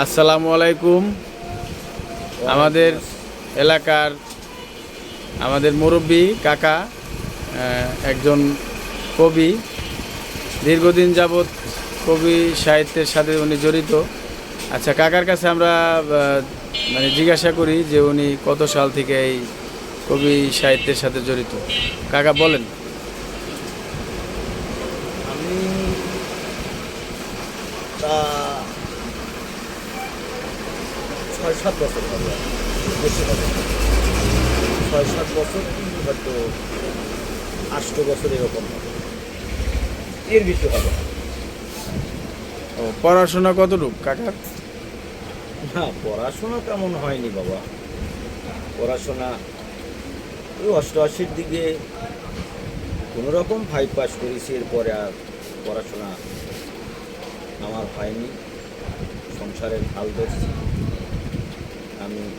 আসসালামু আলাইকুম। আমাদের এলাকার আমাদের মুরব্বী কাকা একজন কবি, দীর্ঘদিন যাবৎ কবি সাহিত্যের সাথে উনি জড়িত। আচ্ছা কাকার কাছে আমরা মানে জিজ্ঞাসা করি যে উনি কত সাল থেকে এই কবি সাহিত্যের সাথে জড়িত। কাকা, বলেন। আমি তা ছয় সাত বছর হবে। বেশি হবে ছয় সাত বছর হয়তো আষ্ট বছর এরকম হবে। এর বেশি হবে ও পড়াশোনা কতটুকু কাকার না পড়াশোনা তেমন হয়নি বাবা। পড়াশোনা ওই অষ্টআশির দিকে কোনো রকম ফাইভ পাস করেছি এরপরে আর পড়াশোনা আমার হয়নি। সংসারের হাল ধরছি। আমি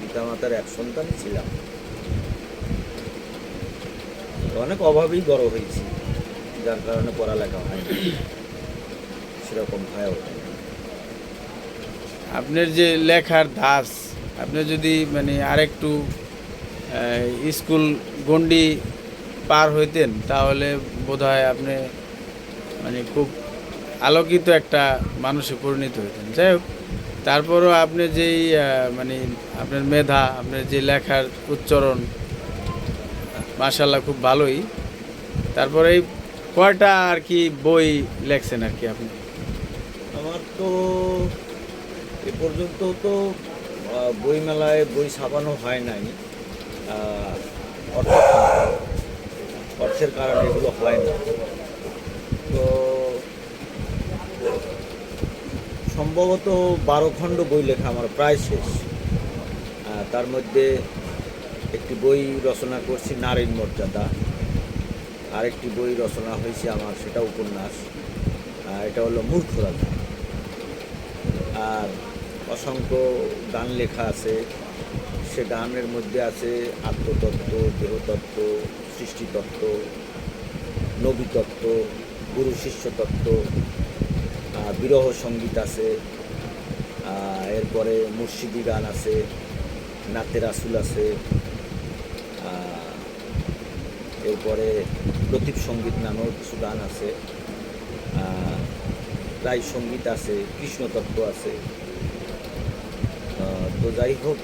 পিতামাতার এক সন্তান ছিলাম। অনেক অভাবেই বড় হয়েছি, যার কারণে পড়ালেখা হয় সেরকম হয়ে ওঠেনি আপনার যে লেখার ধাস আপনি যদি মানে আরেকটু স্কুল গন্ডি পার হইতেন, তাহলে বোধহয় আপনি মানে খুব আলোকিত একটা মানুষে পরিণত হইতেন। যাই হোক তারপরও আপনি যেই মানে আপনার মেধা, আপনার যে লেখার উচ্চারণ মাশাল্লাহ খুব ভালোই। তারপরে এই কয়টা আর কি বই লেখছেন আর কি আপনি? আমার তো এ পর্যন্ত তো বইমেলায় বই ছাপানো হয় নাই। অর্থের কারণে এগুলো হয় না তো সম্ভবত বারো খণ্ড বই লেখা আমার প্রায় শেষ। তার মধ্যে একটি বই রচনা করছি নারীর মর্যাদা। আরেকটি বই রচনা হয়েছে আমার সেটা উপন্যাস। এটা হলো মূর্খ রাজা আর অসংখ্য গান লেখা আছে। সে গানের মধ্যে আছে আত্মতত্ত্ব দেহতত্ত্ব সৃষ্টিতত্ত্ব নবীতত্ত্ব গুরু শিষ্য তত্ত্ব আহ, বিরহ সংগীত আছে এরপরে মুর্শিদি গান আছে নাতে রাসুল আছে এরপরে প্রতীপ সংগীত নামেও কিছু গান আছে আহ, সংগীত আছে কৃষ্ণতত্ত্ব আছে। তো যাই হোক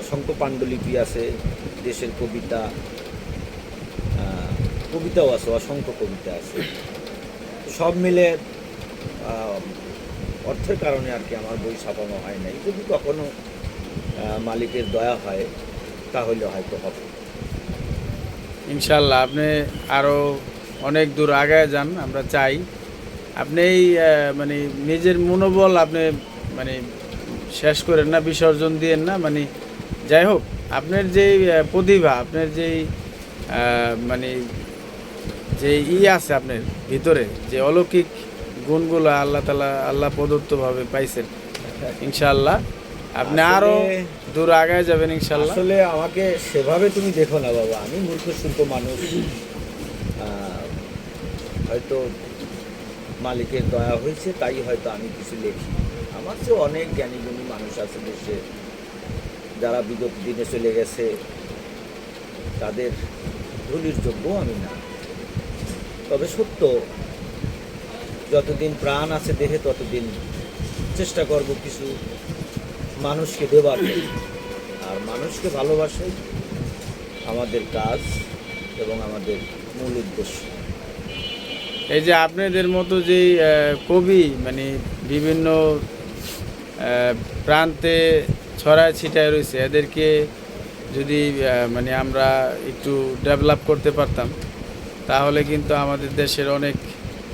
অসংখ্য পাণ্ডুলিপি আছে দেশের কবিতা কবিতাও আছে অসংখ্য কবিতা আছে। সব মিলে অর্থের কারণে আর কি আমার বই ছাপানো হয় নাই। যদি কখনো মালিকের দয়া হয়, তাহলে হয়তো হবে। ইনশাল্লাহ, আপনি আরও অনেক দূর আগায় যান, আমরা চাই। আপনি এই মানে নিজের মনোবল আপনি মানে শেষ করেন না, বিসর্জন দিয়েন না মানে যাই হোক, আপনার যেই প্রতিভা, আপনার যেই মানে যে ই আছে আপনার ভিতরে, যে অলৌকিক গুণগুলো আল্লাহ তালা আল্লাহ প্রদত্তভাবে পাইছেন। ইনশাল্লাহ আপনি আসলে- দূর আগায় যাবেন ইনশাল্লাহ আসলে আমাকে সেভাবে তুমি দেখো না বাবা। আমি মূর্খ শিল্প মানুষ। হয়তো মালিকের দয়া হয়েছে তাই হয়তো আমি কিছু লিখি। আমার চেয়ে অনেক জ্ঞানী গুণী মানুষ আছে দেশে। যারা বিগত দিনে চলে গেছে তাদের ধুলির যোগ্য আমি না। তবে সত্য যতদিন প্রাণ আছে দেহে, ততদিন চেষ্টা করব কিছু মানুষকে দেবার আর মানুষকে ভালোবাসাই আমাদের কাজ এবং আমাদের মূল উদ্দেশ্য। এই যে আপনাদের মতো যে কবি মানে বিভিন্ন প্রান্তে ছড়ায় ছিটায় রয়েছে, এদেরকে যদি মানে আমরা একটু ডেভেলপ করতে পারতাম, তাহলে কিন্তু আমাদের দেশের অনেক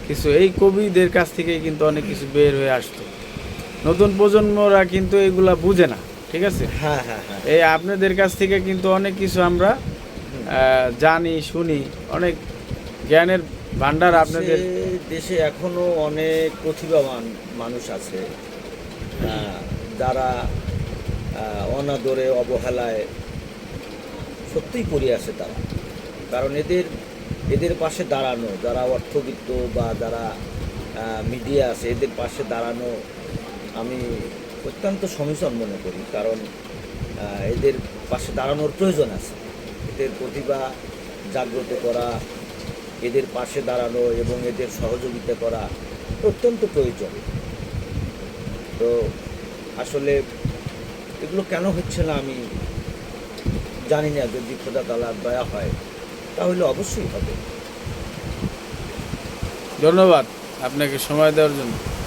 কিছু এই কবিদের কাছ থেকে কিন্তু অনেক কিছু বের হয়ে আসতো। নতুন প্রজন্মরা কিন্তু এগুলা বুঝে না ঠিক আছে? হ্যাঁ হ্যাঁ হ্যাঁ। এই আপনাদের কাছ থেকে কিন্তু অনেক কিছু আমরা জানি শুনি অনেক জ্ঞানের ভান্ডার আপনাদের। দেশে- এখনও অনেক প্রতিভাবান মানুষ আছে যারা অনাদরে অবহেলায় সত্যিই পড়ে আছে তারা। কারণ এদের এদের পাশে দাঁড়ানো, যারা অর্থবিত্ত বা যারা মিডিয়া আছে, এদের পাশে দাঁড়ানো আমি অত্যন্ত সমীচন মনে করি। কারণ এদের পাশে দাঁড়ানোর প্রয়োজন আছে। এদের প্রতিভা জাগ্রত করা, এদের পাশে দাঁড়ানো এবং এদের সহযোগিতা করা অত্যন্ত প্রয়োজন। তো আসলে এগুলো কেন হচ্ছে না আমি জানি না, যদি খোদা তালার দয়া হয়। তাহলে অবশ্যই হবে। ধন্যবাদ আপনাকে সময় দেওয়ার জন্য।